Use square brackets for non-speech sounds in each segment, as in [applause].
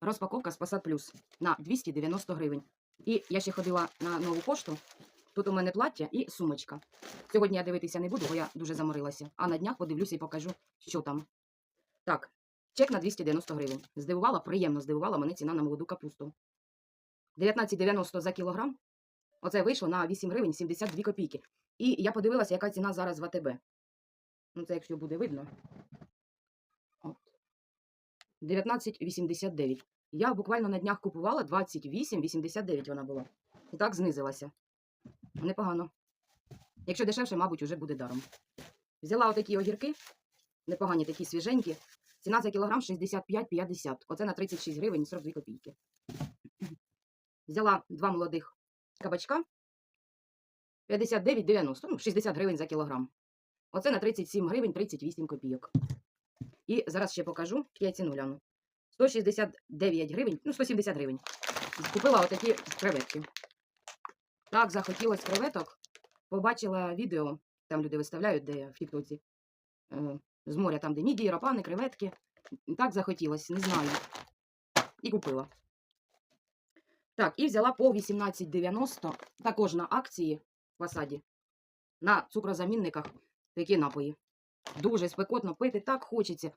розпаковка з Passat Plus на 290 гривень. І я ще ходила на нову пошту. Тут у мене плаття і сумочка. Сьогодні я дивитися не буду, бо я дуже заморилася. А на днях подивлюся і покажу, що там. Так, чек на 290 гривень. Здивувала, приємно здивувала мене ціна на молоду капусту. 19,90 за кілограм. Оце вийшло на 8 гривень 72 копійки. І я подивилася, яка ціна зараз в АТБ. Ну, це якщо буде видно. От. 19,89. Я буквально на днях купувала 28,89 вона була. І так знизилася. Непогано. Якщо дешевше, мабуть, уже буде даром. Взяла отакі огірки, непогані такі свіженькі. Ціна за кілограм 65,50. Оце на 36 гривень і 42 копійки. Взяла два молодих кабачка. 59,90, ну, 60 гривень за кілограм. Оце на 37 гривень 38 копійок. І зараз ще покажу, я ціну гляну. 169 гривень, ну 170 гривень. Купила отакі креветки. Так, захотілось креветок. Побачила відео, там люди виставляють, де в Тіктоці. е, З моря, там, де мідії, рапани, креветки. Так захотілось, не знаю. І купила. Так, і взяла по 18,90, також на акції в Асаді. На цукрозамінниках такі напої. Дуже спекотно пити, так хочеться.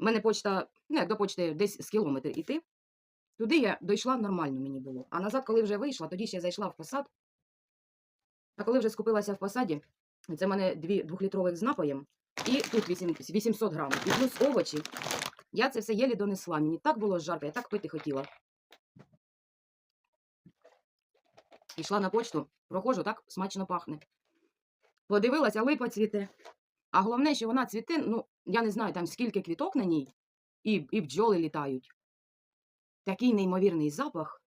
У мене почта, ну як до почти десь з кілометр іти. Туди я дійшла нормально мені було. А назад, коли вже вийшла, тоді ще зайшла в посад. А коли вже скупилася в посаді, це в мене дві двохлітрових з напоєм. І тут 800 грам. І плюс овочі. Я це все єлі донесла. Мені так було жарко, я так пити хотіла. Ішла на почту, проходжу, так смачно пахне. Подивилася, липа цвіте. А головне, що вона цвіте, ну, я не знаю, там скільки квіток на ній, і, і бджоли літають. Такий неймовірний запах.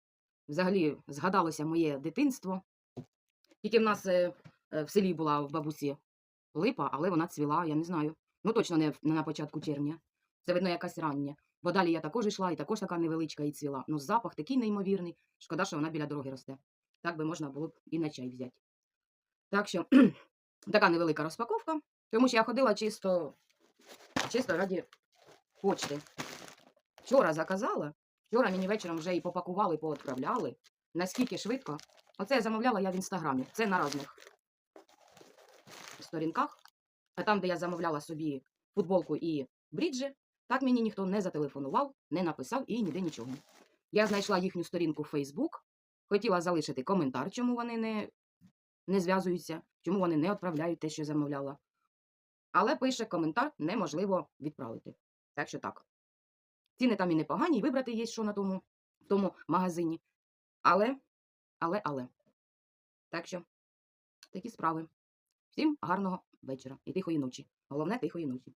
Взагалі згадалося моє дитинство. Тільки в нас е, е, в селі була в бабусі липа, але вона цвіла, я не знаю. Ну, точно не, на початку червня. Це видно якась рання. Бо далі я також йшла, і також така невеличка і цвіла. Ну, запах такий неймовірний. Шкода, що вона біля дороги росте. Так би можна було б і на чай взяти. Так що [clears throat] така невелика розпаковка. Тому що я ходила чисто, чисто раді почти. Вчора заказала. Вчора мені вечором вже і попакували, поотправляли. Наскільки швидко. Оце я замовляла я в інстаграмі. Це на різних сторінках. А там, де я замовляла собі футболку і бріджі, так мені ніхто не зателефонував, не написав і ніде нічого. Я знайшла їхню сторінку в Facebook, хотіла залишити коментар, чому вони не, не зв'язуються, чому вони не відправляють те, що замовляла. Але пише коментар неможливо відправити. Так що так. Ціни там і непогані, і вибрати є що на тому, в тому магазині. Але, але, але. Так що, такі справи. Всім гарного вечора і тихої ночі. Головне тихої ночі.